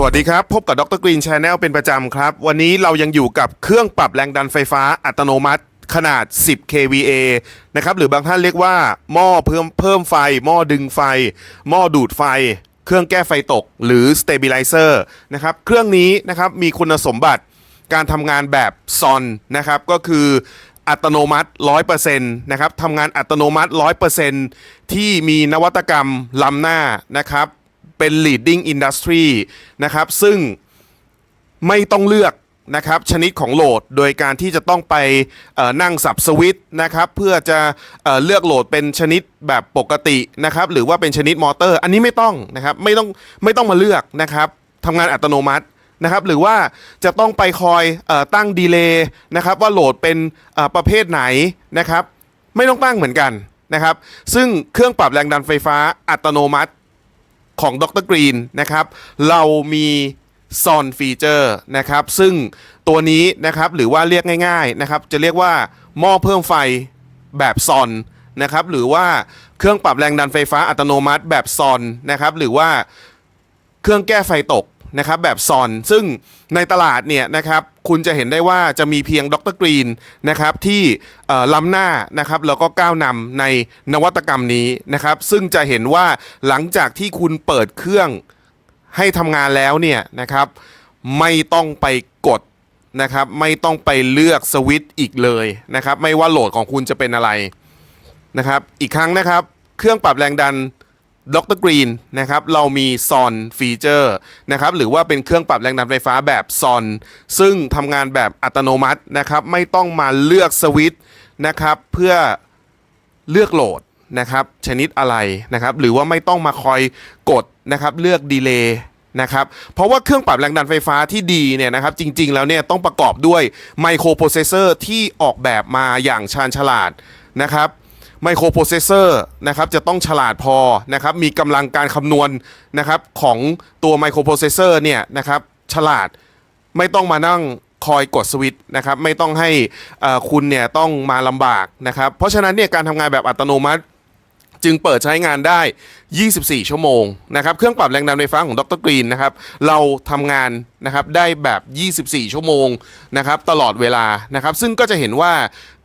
สวัสดีครับ พบกับดรกรีนชาแนลเป็นประจำครับ วันนี้เรายังอยู่กับเครื่องปรับแรงดันไฟฟ้าอัตโนมัติขนาด 10 kVA นะครับ หรือบางท่านเรียกว่า หม้อเพิ่มเพิ่มไฟ หม้อดึงไฟ หม้อดูดไฟ เครื่องแก้ไฟตก หรือ stabilizer นะครับ เครื่องนี้นะครับมีคุณสมบัติการทำงานแบบซอนนะครับ ก็คืออัตโนมัติ 100%นะครับทำงานอัตโนมัติ 100%ที่มีนวัตกรรมล้ำหน้านะครับ เป็น leading industry นะครับ ซึ่งไม่ต้องเลือกนะครับชนิดของโหลดโดยการที่จะต้องไปนั่งสับสวิตช์นะครับเพื่อจะเอเลือกโหลดเป็นชนิดแบบปกตินะครับหรือว่าเป็นชนิดมอเตอร์ อันนี้ไม่ต้องนะครับไม่ต้องไม่ต้องมาเลือกนะครับทำงานอัตโนมัตินะครับหรือว่าจะต้องไปคอยอตั้งดีเลย์นะครับว่าโหลดเป็นประเภทไหนนะครับไม่ต้องตั้งเหมือนกันนะครับซึ่งเครื่องปรับแรงดันไฟฟ้าอัตโนมัติ ของดรกรีนนะครับ เรามีซอนฟีเจอร์นะครับ ซึ่งตัวนี้นะครับหรือว่าเรียกง่าย ๆนะครับ จะเรียกว่าหม้อเพิ่มไฟแบบซอนนะครับ หรือว่าเครื่องปรับแรงดันไฟฟ้าอัตโนมัติแบบซอนนะครับ หรือว่าเครื่องแก้ไฟตก นะครับแบบซอน ซึ่งในตลาดเนี่ยนะครับคุณจะเห็นได้ว่าจะมีเพียงดรกรีนนะครับที่ล้ำหน้านะครับแล้วก็ก้าวนำในนวัตกรรมนี้นะครับ ซึ่งจะเห็นว่าหลังจากที่คุณเปิดเครื่องให้ทำงานแล้วเนี่ยนะครับ ไม่ต้องไปกดนะครับ ไม่ต้องไปเลือกสวิตช์อีกเลยนะครับ ไม่ว่าโหลดของคุณจะเป็นอะไรนะครับ อีกครั้งนะครับ เครื่องปรับแรงดัน ดรกรีนนะครับเรามีซอนฟีเจอร์นะครับหรือว่าเป็นเครื่องปรับแรงดันไฟฟ้าแบบซอนซึ่งทำงานแบบอัตโนมัตินะครับไม่ต้องมาเลือกสวิตช์นะครับเพื่อเลือกโหลดนะครับชนิดอะไรนะครับหรือว่าไม่ต้องมาคอยกดนะครับเลือกดีเลย์นะครับเพราะว่าเครื่องปรับแรงดันไฟฟ้าที่ดีเนี่ยนะครับจริงๆแล้วเนี่ยต้องประกอบด้วยไมโครโปรเซสเซอร์ที่ออกแบบมาอย่างชาญฉลาดนะครับ ไมโครโปรเซสเซอร์นะครับจะต้องฉลาดพอนะครับมีกำลังการคำนวณนะครับของตัวไมโครโปรเซสเซอร์เนี่ยนะครับฉลาดไม่ต้องมานั่งคอยกดสวิตช์นะครับไม่ต้องให้คุณเนี่ยต้องมาลำบากนะครับเพราะฉะนั้นเนี่ยการทำงานแบบอัตโนมัติ จึงเปิดใช้งานได้ 24 ชั่วโมงนะครับ เครื่องปรับแรงดันไฟฟ้าของดรกรีนนะครับ เราทำงานนะครับได้แบบ 24 ชั่วโมงนะครับตลอดเวลานะครับ ซึ่งก็จะเห็นว่า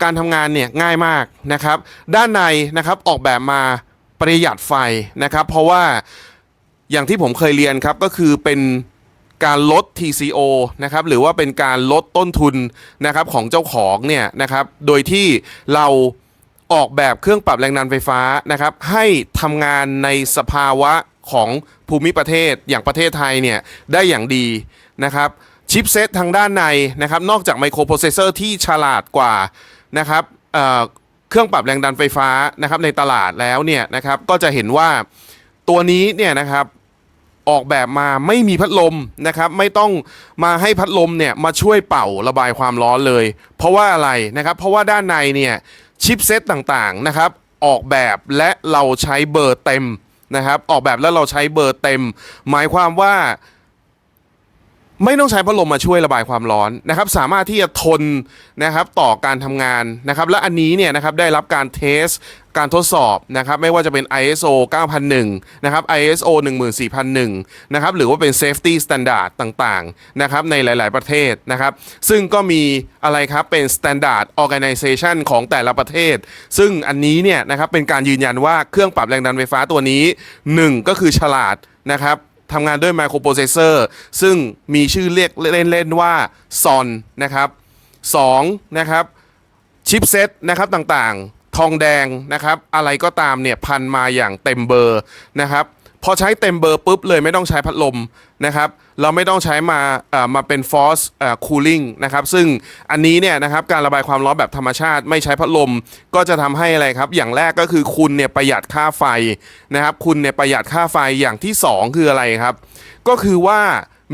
การทำงานเนี่ยง่ายมากนะครับ ด้านในนะครับออกแบบมาประหยัดไฟนะครับ เพราะว่าอย่างที่ผมเคยเรียนครับก็คือเป็นการลด TCO นะครับหรือว่าเป็นการลดต้นทุนนะครับของเจ้าของเนี่ยนะครับโดยที่เรา ออกแบบเครื่องปรับแรงดันไฟฟ้านะครับให้ทำงานในสภาวะของภูมิประเทศอย่างประเทศไทยเนี่ยได้อย่างดีนะครับชิปเซตทางด้านในนะครับนอกจากไมโครโปรเซสเซอร์ที่ฉลาดกว่านะครับเเครื่องปรับแรงดันไฟฟ้านะครับในตลาดแล้วเนี่ยนะครับก็จะเห็นว่าตัวนี้เนี่ยนะครับออกแบบมาไม่มีพัดลมนะครับไม่ต้องมาให้พัดลมเนี่ยมาช่วยเป่าระบายความร้อนเลย เพราะว่าอะไรนะครับเพราะว่าด้านในเนี่ย ชิปเซตต่างๆนะครับออกแบบและเราใช้เบอร์เต็มนะครับออกแบบแล้วเราใช้เบอร์เต็ม หมายความว่า ไม่ต้องใช้พัดลมมาช่วยระบายความร้อนนะครับ สามารถที่จะทนนะครับต่อการทำงานนะครับ และอันนี้เนี่ยนะครับได้รับการเทสการทดสอบนะครับ ไม่ว่าจะเป็น ISO 9001 นะครับ ISO 14001 นะครับ หรือว่าเป็น Safety Standard ต่างๆ นะครับ ในหลาย ๆ ประเทศนะครับ ซึ่งก็มีอะไรครับ เป็น Standard Organization ของแต่ละประเทศ ซึ่งอันนี้เนี่ยนะครับ เป็นการยืนยันว่าเครื่องปรับแรงดันไฟฟ้าตัวนี้ 1 ก็คือฉลาดนะครับ ทำงานด้วยไมโครโปรเซสเซอร์ซึ่งมีชื่อเรียกเล่นๆว่าซอนนะครับ2นะครับชิปเซตนะครับต่างๆ ทองแดงนะครับ อะไรก็ตามเนี่ยพันมาอย่างเต็มเบอร์นะครับ พอใช้เต็มเบอร์ปุ๊บเลยไม่ต้องใช้พัดลมนะครับ เราไม่ต้องใช้มาเอ่อมาเป็น force เอ่อ cooling นะครับ ซึ่งอันนี้เนี่ยนะครับการระบายความร้อนแบบธรรมชาติไม่ใช้พัดลม ก็จะทำให้อะไรครับ อย่างแรกก็คือคุณเนี่ยประหยัดค่าไฟนะครับ คุณเนี่ยประหยัดค่าไฟอย่างที่ 2 คืออะไรครับ ก็คือว่า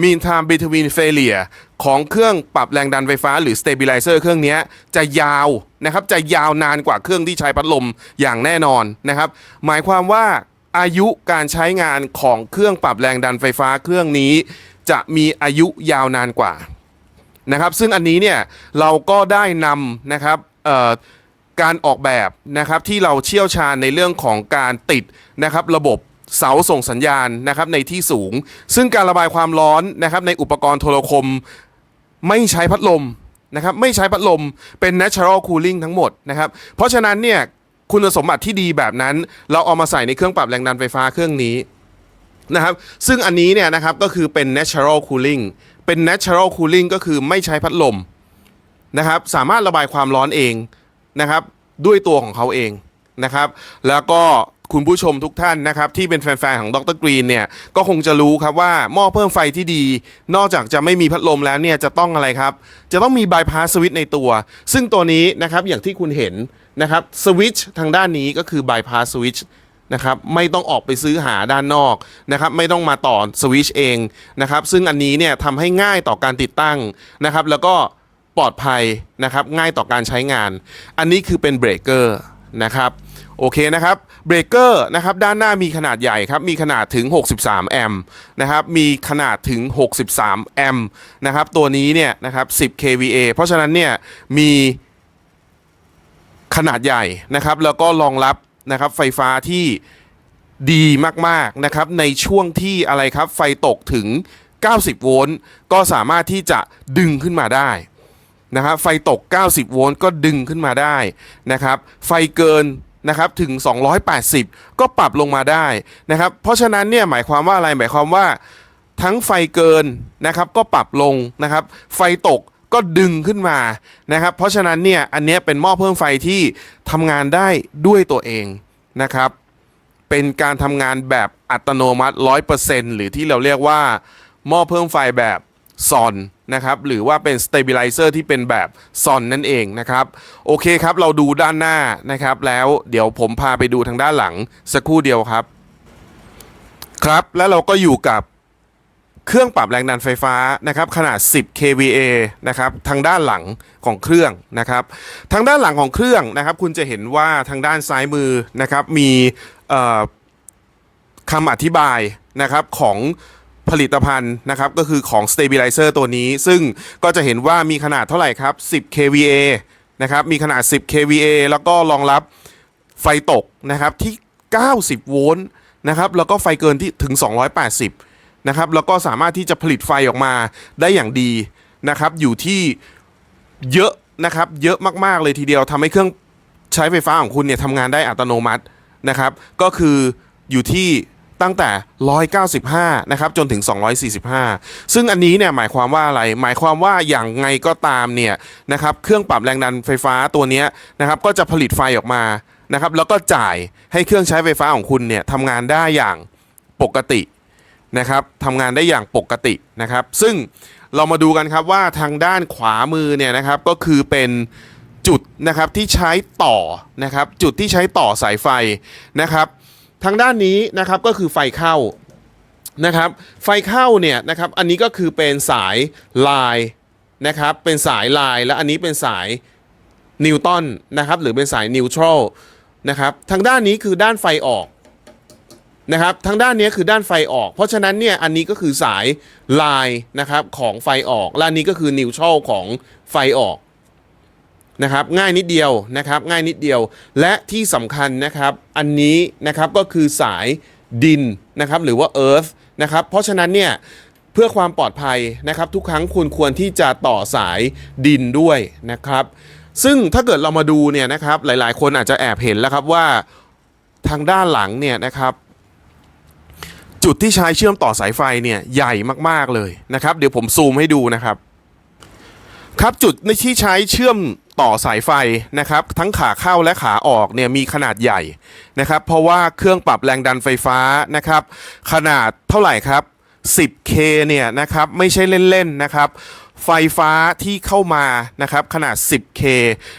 mean time between failure ของเครื่องปรับแรงดันไฟฟ้าหรือ stabilizer เครื่องนี้จะยาวนะครับ จะยาวนานกว่าเครื่องที่ใช้พัดลมอย่างแน่นอนนะครับ หมายความว่า อายุการใช้งานของเครื่องปรับแรงดันไฟฟ้าเครื่องนี้ จะมีอายุยาวนานกว่านะครับ ซึ่งอันนี้เนี่ยเราก็ได้นำนะครับการออกแบบนะครับที่เราเชี่ยวชาญในเรื่องของการติดนะครับระบบเสาส่งสัญญาณนะครับในที่สูง ซึ่งการระบายความร้อนนะครับในอุปกรณ์โทรคมไม่ใช้พัดลมนะครับไม่ใช้พัดลมเป็น natural cooling ทั้งหมดนะครับเพราะฉะนั้นเนี่ย คุณสมบัติที่ดีแบบนั้น เราเอามาใส่ในเครื่องปรับแรงดันไฟฟ้าเครื่องนี้นะครับซึ่งอันนี้เนี่ยนะครับก็คือเป็น natural cooling เป็น natural cooling ก็คือไม่ใช้พัดลมนะครับสามารถระบายความร้อนเองนะครับด้วยตัวของเขาเองนะครับแล้วก็คุณผู้ชมทุกท่านนะครับที่เป็นแฟนๆของดรกรีนเนี่ยก็คงจะรู้ครับว่าหม้อเพิ่มไฟที่ดี นอกจากจะไม่มีพัดลมแล้วเนี่ยจะต้องอะไรครับ จะต้องมีบายพาสสวิตช์ในตัว ซึ่งตัวนี้นะครับอย่างที่คุณเห็น นะครับสวิตช์ทางด้านนี้ก็คือบายพาสสวิตช์นะครับไม่ต้องออกไปซื้อหาด้านนอกนะครับไม่ต้องมาต่อสวิตช์เองนะครับซึ่งอันนี้เนี่ยทำให้ง่ายต่อการติดตั้งนะครับแล้วก็ปลอดภัยนะครับง่ายต่อการใช้งาน อันนี้คือเป็นเบรกเกอร์นะครับโอเคนะครับเบรกเกอร์นะครับด้านหน้ามีขนาดใหญ่ครับมีขนาดถึง 63 แอมป์นะครับมีขนาดถึง 63 แอมป์นะครับตัวนี้เนี่ยนะครับ 10 kVA เพราะฉะนั้นเนี่ยมี ขนาดใหญ่นะครับ แล้วก็รองรับนะครับไฟฟ้าที่ดีมากๆนะครับ ในช่วงที่อะไรครับไฟตกถึง 90 โวลต์ก็สามารถที่จะดึงขึ้นมาได้นะครับไฟตก 90 โวลต์ก็ดึงขึ้นมาได้นะครับ ไฟเกินนะครับถึง 280 ก็ปรับลงมาได้นะครับ เพราะฉะนั้นเนี่ยหมายความว่าอะไรหมายความว่าทั้งไฟเกินนะครับก็ปรับลงนะครับ ไฟตก ก็ดึงขึ้นมานะครับ เพราะฉะนั้นเนี่ยอันนี้เป็นหม้อเพิ่มไฟที่ทำงานได้ด้วยตัวเองนะครับ เป็นการทำงานแบบอัตโนมัติ 100%หรือที่เราเรียกว่าหม้อเพิ่มไฟแบบซอนนะครับหรือว่าเป็น stabilizer ที่เป็นแบบซอนนั่นเองนะครับ โอเคครับเราดูด้านหน้านะครับ แล้วเดี๋ยวผมพาไปดูทางด้านหลังสักครู่เดียวครับ ครับแล้วเราก็อยู่กับ เครื่องปรับแรงดันไฟฟ้านะครับขนาด 10 kVA นะครับทางด้านหลังของเครื่องนะครับ ทางด้านหลังของเครื่องนะครับ คุณจะเห็นว่าทางด้านซ้ายมือนะครับมีคำอธิบายนะครับของผลิตภัณฑ์นะครับก็คือของ stabilizer ตัวนี้ ซึ่งก็จะเห็นว่ามีขนาดเท่าไหร่ครับ 10 kVA นะครับมีขนาด 10 kVA แล้วก็รองรับไฟตกนะครับที่ 90 โวลต์นะครับแล้วก็ไฟเกินที่ถึง 280 นะครับแล้วก็สามารถที่จะผลิตไฟออกมาได้อย่างดีนะครับอยู่ที่เยอะนะครับเยอะมากๆเลยทีเดียวทำให้เครื่องใช้ไฟฟ้าของคุณเนี่ยทำงานได้อัตโนมัตินะครับก็คืออยู่ที่ตั้งแต่ 195 นะครับ จนถึง 245 ซึ่งอันนี้เนี่ยหมายความว่าอะไร หมายความว่าอย่างไงก็ตามเนี่ยนะครับ เครื่องปรับแรงดันไฟฟ้าตัวนี้นะครับ ก็จะผลิตไฟออกมานะครับ แล้วก็จ่ายให้เครื่องใช้ไฟฟ้าของคุณเนี่ยทำงานได้อย่างปกติ นะครับทำงานได้อย่างปกตินะครับ ซึ่งเรามาดูกันครับว่าทางด้านขวามือเนี่ยนะครับก็คือเป็นจุดนะครับที่ใช้ต่อนะครับจุดที่ใช้ต่อสายไฟนะครับ ทางด้านนี้นะครับก็คือไฟเข้านะครับไฟเข้าเนี่ยนะครับอันนี้ก็คือเป็นสายลายนะครับเป็นสายลายและอันนี้เป็นสายนิวตันนะครับหรือเป็นสายนิวทรัลนะครับทางด้านนี้คือด้านไฟออก นะครับทางด้านนี้คือด้านไฟออก เพราะฉะนั้นเนี่ยอันนี้ก็คือสายลายนะครับของไฟออกและอันนี้ก็คือนิวทรัลของไฟออกนะครับง่ายนิดเดียวนะครับง่ายนิดเดียว และที่สำคัญนะครับอันนี้นะครับก็คือสายดินนะครับหรือว่า earth นะครับเพราะฉะนั้นเนี่ยเพื่อความปลอดภัยนะครับทุกครั้งคุณควรที่จะต่อสายดินด้วยนะครับ ซึ่งถ้าเกิดเรามาดูเนี่ยนะครับหลายๆ คนอาจจะแอบเห็นแล้วครับว่าทางด้านหลังเนี่ยนะครับ จุดที่ใช้เชื่อมต่อสายไฟเนี่ยใหญ่มากๆเลยนะครับ เดี๋ยวผมซูมให้ดูนะครับ ครับจุดในที่ใช้เชื่อมต่อสายไฟนะครับ ทั้งขาเข้าและขาออกเนี่ยมีขนาดใหญ่นะครับ เพราะว่าเครื่องปรับแรงดันไฟฟ้านะครับ ขนาดเท่าไหร่ครับ 10K เนี่ยนะครับไม่ใช่เล่นๆนะครับไฟฟ้าที่เข้ามานะครับขนาด 10K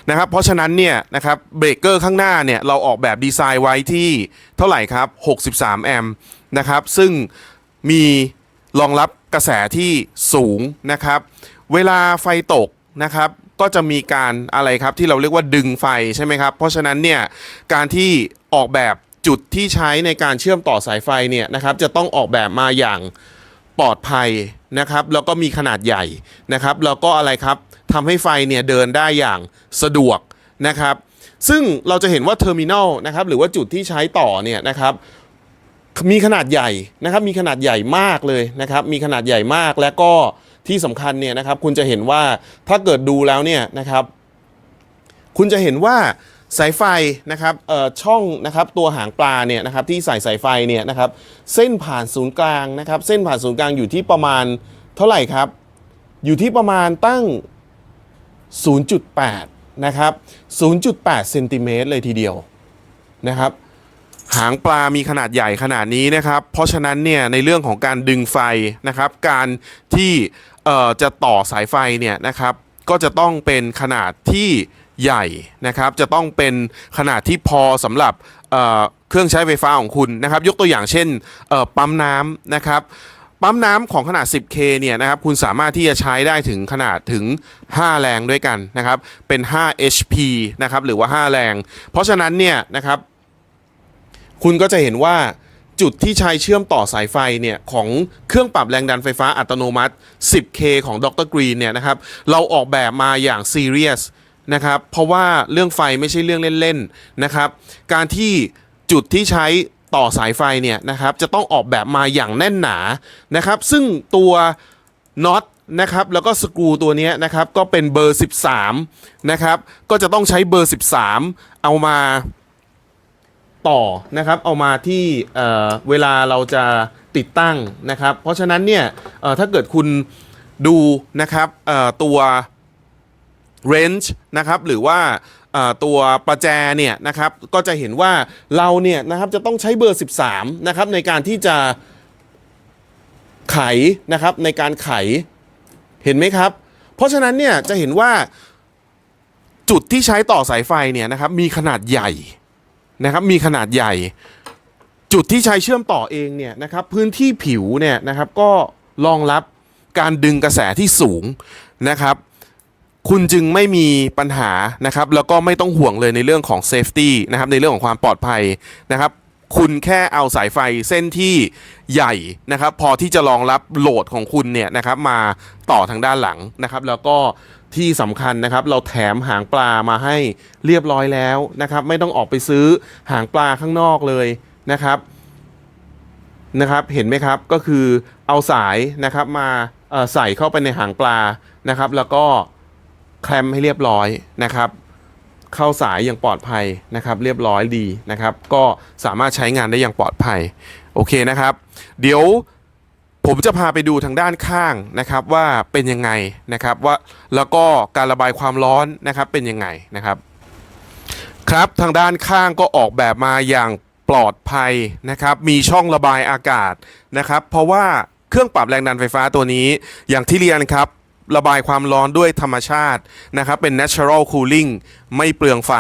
นะครับ เพราะฉะนั้นเนี่ยนะครับเบรกเกอร์ข้างหน้าเนี่ยเราออกแบบดีไซน์ไว้ที่เท่าไหร่ครับ 63 แอมป์ นะครับ ซึ่งมีรองรับกระแสที่สูงนะครับ เวลาไฟตกนะครับก็จะมีการอะไรครับที่เราเรียกว่าดึงไฟใช่ไหมครับ เพราะฉะนั้นเนี่ยการที่ออกแบบจุดที่ใช้ในการเชื่อมต่อสายไฟเนี่ยนะครับจะต้องออกแบบมาอย่างปลอดภัยนะครับ แล้วก็มีขนาดใหญ่นะครับ แล้วก็อะไรครับทำให้ไฟเนี่ยเดินได้อย่างสะดวกนะครับ ซึ่งเราจะเห็นว่าเทอร์มินอลนะครับหรือว่าจุดที่ใช้ต่อเนี่ยนะครับ มีขนาดใหญ่นะครับมีขนาดใหญ่มากเลยนะครับมีขนาดใหญ่มากและก็ที่สำคัญเนี่ยนะครับคุณจะเห็นว่าถ้าเกิดดูแล้วเนี่ยนะครับ คุณจะเห็นว่าสายไฟนะครับเอ่อช่องนะครับตัวหางปลาเนี่ยนะครับที่ใส่สายไฟเนี่ยนะครับเส้นผ่านศูนย์กลางนะครับ เส้นผ่านศูนย์กลางอยู่ที่ประมาณเท่าไหร่ครับ อยู่ที่ประมาณตั้ง 0.8 นะครับ 0.8 เซนติเมตรเลยทีเดียวนะครับ หางปลามีขนาดใหญ่ขนาดนี้นะครับ เพราะฉะนั้นเนี่ยในเรื่องของการดึงไฟนะครับ การที่จะต่อสายไฟเนี่ยนะครับ ก็จะต้องเป็นขนาดที่ใหญ่นะครับ จะต้องเป็นขนาดที่พอสำหรับเเครื่องใช้ไฟฟ้าของคุณนะครับ ยกตัวอย่างเช่นปั๊มน้ำนะครับปั๊มน้ำของขนาด 10K เนี่ยนะครับ คุณสามารถที่จะใช้ได้ถึงขนาดถึง 5 แรงด้วยกันนะครับ เป็น 5 HP นะครับ หรือว่า 5 แรง เพราะฉะนั้นเนี่ยนะครับ คุณก็จะเห็นว่าจุดที่ใช้เชื่อมต่อสายไฟเนี่ยของเครื่องปรับแรงดันไฟฟ้าอัตโนมัติ 10K ของดรกรีนเนี่ยนะครับเราออกแบบมาอย่างซีเรียสนะครับเพราะว่าเรื่องไฟไม่ใช่เรื่องเล่นๆนะครับ การที่จุดที่ใช้ต่อสายไฟเนี่ยนะครับจะต้องออกแบบมาอย่างแน่นหนานะครับ ซึ่งตัวน็อตนะครับแล้วก็สกรูตัวนี้นะครับก็เป็นเบอร์ 13นะครับก็จะต้องใช้เบอร์ 13 เอามา ต่อนะครับเอามาที่เเวลาเราจะติดตั้งนะครับ เพราะฉะนั้นเนี่ยถ้าเกิดคุณดูนะครับตัว range นะครับหรือว่าตัวประแจเนี่ยนะครับก็จะเห็นว่าเราเนี่ยนะครับจะต้องใช้เบอร์ 13นะครับในการที่จะไขนะครับในการไขเห็นไหมครับ เพราะฉะนั้นเนี่ยจะเห็นว่าจุดที่ใช้ต่อสายไฟเนี่ยนะครับมีขนาดใหญ่ นะครับมีขนาดใหญ่ จุดที่ใช้เชื่อมต่อเองเนี่ยนะครับพื้นที่ผิวเนี่ยนะครับก็รองรับการดึงกระแสที่สูงนะครับ คุณจึงไม่มีปัญหานะครับ แล้วก็ไม่ต้องห่วงเลยในเรื่องของเซฟตี้นะครับในเรื่องของความปลอดภัยนะครับคุณแค่เอาสายไฟเส้นที่ใหญ่นะครับ พอที่จะรองรับโหลดของคุณเนี่ยนะครับมาต่อทางด้านหลังนะครับ แล้วก็ ที่สำคัญนะครับ เราแถมหางปลามาให้เรียบร้อยแล้วนะครับ ไม่ต้องออกไปซื้อหางปลาข้างนอกเลยนะครับนะครับ เห็นไหมครับก็คือเอาสายนะครับมาใส่เข้าไปในหางปลานะครับ แล้วก็แคลมให้เรียบร้อยนะครับ เข้าสายอย่างปลอดภัยนะครับ เรียบร้อยดีนะครับ ก็สามารถใช้งานได้อย่างปลอดภัย โอเคนะครับ เดี๋ยว ผมจะพาไปดูทางด้านข้างนะครับว่าเป็นยังไงนะครับว่าแล้วก็การระบายความร้อนนะครับเป็นยังไงนะครับ ครับทางด้านข้างก็ออกแบบมาอย่างปลอดภัยนะครับ มีช่องระบายอากาศนะครับ เพราะว่าเครื่องปรับแรงดันไฟฟ้าตัวนี้ อย่างที่เรียนครับระบายความร้อนด้วยธรรมชาตินะครับ เป็น natural cooling ไม่เปลืองไฟ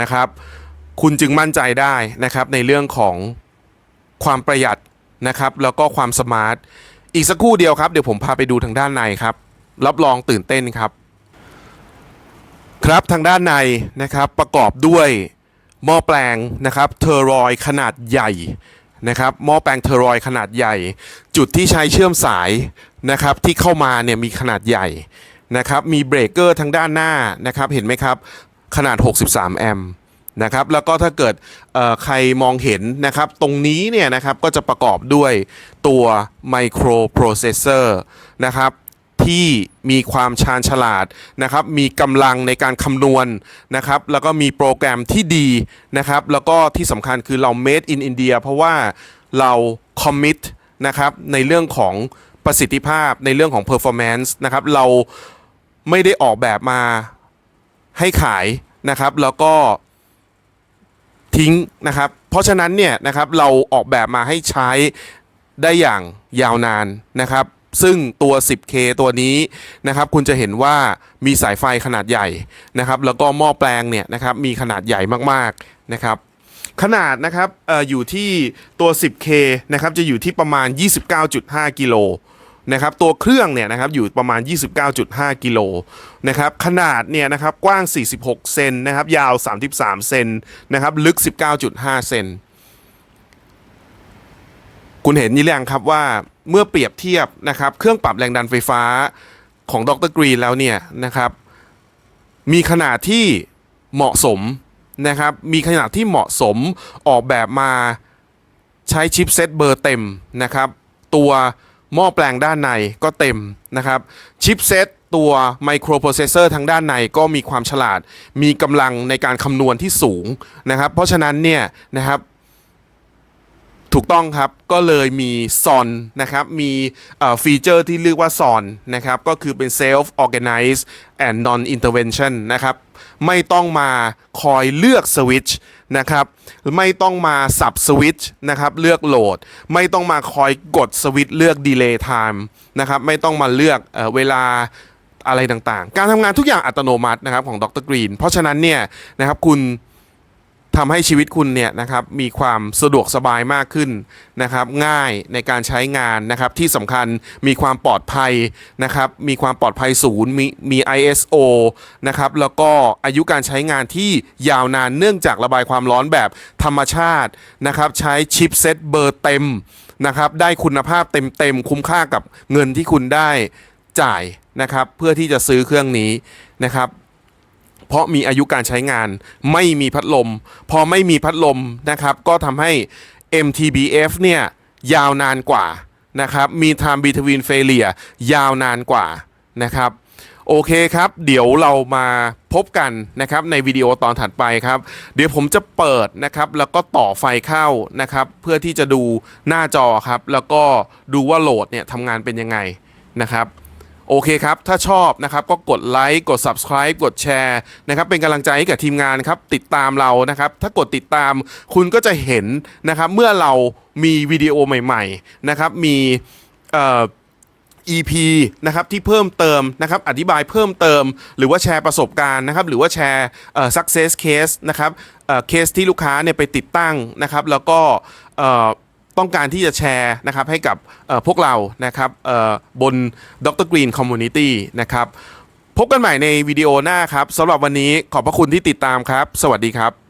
นะครับ คุณจึงมั่นใจได้นะครับในเรื่องของความประหยัด นะครับ แล้วก็ความสมาร์ท อีกสักครู่เดียวครับ เดี๋ยวผมพาไปดูทางด้านในครับ รับรองตื่นเต้นครับ ครับทางด้านในนะครับประกอบด้วยหม้อแปลงนะครับเทอร์รอยขนาดใหญ่นะครับหม้อแปลงเทอร์รอยขนาดใหญ่ จุดที่ใช้เชื่อมสายนะครับที่เข้ามาเนี่ยมีขนาดใหญ่นะครับมีเบรกเกอร์ทางด้านหน้านะครับเห็นไหมครับขนาด 63 แอมป์ นะครับแล้วก็ถ้าเกิดใครมองเห็นนะครับ ตรงนี้เนี่ยนะครับก็จะประกอบด้วยตัวไมโครโปรเซสเซอร์นะครับที่มีความชาญฉลาดนะครับ มีกำลังในการคำนวณนะครับ แล้วก็มีโปรแกรมที่ดีนะครับ แล้วก็ที่สำคัญคือเรา made in India เพราะว่าเรา commit นะครับในเรื่องของประสิทธิภาพในเรื่องของ performance นะครับ เราไม่ได้ออกแบบมาให้ขายนะครับ แล้วก็ ทิ้งนะครับ เพราะฉะนั้นเนี่ยนะครับเราออกแบบมาให้ใช้ได้อย่างยาวนานนะครับ ซึ่งตัว 10K ตัวนี้นะครับ คุณจะเห็นว่ามีสายไฟขนาดใหญ่นะครับ แล้วก็หม้อแปลงเนี่ยนะครับมีขนาดใหญ่มากๆนะครับขนาดนะครับอออยู่ที่ตัว 10K นะครับจะอยู่ที่ประมาณ 29.5 กิโล นะครับตัวเครื่องเนี่ยนะครับอยู่ประมาณ 29.5 กิโลนะครับขนาดเนี่ยนะครับกว้าง 46 เซนนะครับยาว 33 เซนนะครับลึก 19.5 เซนคุณเห็นนี่หรือยังครับว่าเมื่อเปรียบเทียบนะครับเครื่องปรับแรงดันไฟฟ้าของดรกรีนแล้วเนี่ยนะครับมีขนาดที่เหมาะสมนะครับมีขนาดที่เหมาะสมออกแบบมาใช้ชิปเซตเบอร์เต็มนะครับตัว หม้อแปลงด้านในก็เต็มนะครับ ชิปเซตตัวไมโครโปรเซสเซอร์ทางด้านในก็มีความฉลาด มีกำลังในการคำนวณที่สูงนะครับ เพราะฉะนั้นเนี่ยนะครับ ถูกต้องครับ ก็เลยมีซอนนะครับ มีฟีเจอร์ที่เรียกว่าซอนนะครับ ก็คือเป็น self organize and non intervention นะครับ ไม่ต้องมาคอยเลือกสวิตช์นะครับ ไม่ต้องมาสับสวิตช์นะครับ เลือกโหลด ไม่ต้องมาคอยกดสวิตช์เลือก delay time นะครับ ไม่ต้องมาเลือกเออเวลาอะไรต่างๆ การทำงานทุกอย่างอัตโนมัตินะครับของดรกรีน เพราะฉะนั้นเนี่ยนะครับคุณ ทำให้ชีวิตคุณเนี่ยนะครับมีความสะดวกสบายมากขึ้นนะครับง่ายในการใช้งานนะครับที่สำคัญมีความปลอดภัยนะครับมีความปลอดภัยศูนย์มีมี ISO นะครับแล้วก็อายุการใช้งานที่ยาวนานเนื่องจากระบายความร้อนแบบธรรมชาตินะครับใช้ชิปเซตเบอร์เต็มนะครับได้คุณภาพเต็มๆ คุ้มค่ากับเงินที่คุณได้จ่ายนะครับเพื่อที่จะซื้อเครื่องนี้นะครับ เพราะมีอายุการใช้งาน ไม่มีพัดลม พอไม่มีพัดลมนะครับก็ทำให้ MTBF เนี่ยยาวนานกว่านะครับมี time between failure ยาวนานกว่านะครับโอเคครับ เดี๋ยวเรามาพบกันนะครับในวิดีโอตอนถัดไปครับ เดี๋ยวผมจะเปิดนะครับ แล้วก็ต่อไฟเข้านะครับ เพื่อที่จะดูหน้าจอครับ แล้วก็ดูว่าโหลดเนี่ยทำงานเป็นยังไงนะครับ โอเคครับ ถ้าชอบนะครับก็กดไลค์กด subscribe กดแชร์นะครับเป็นกำลังใจให้กับทีมงานครับติดตามเรานะครับ ถ้ากดติดตามคุณก็จะเห็นนะครับเมื่อเรามีวิดีโอใหม่ๆนะครับมีเอ่อ EP นะครับที่เพิ่มเติมนะครับอธิบายเพิ่มเติม หรือว่าแชร์ประสบการณ์นะครับหรือว่าแชร์เอ่อ success case นะครับเอ่อเคสที่ลูกค้าเนี่ยไปติดตั้งนะครับแล้วก็เอ่อ ต้องการที่จะแชร์นะครับให้กับพวกเรานะครับเอ่อบน Dr. Green Community นะครับพบกันใหม่ในวิดีโอหน้าครับสำหรับวันนี้ขอบพระคุณที่ติดตามครับ สวัสดีครับ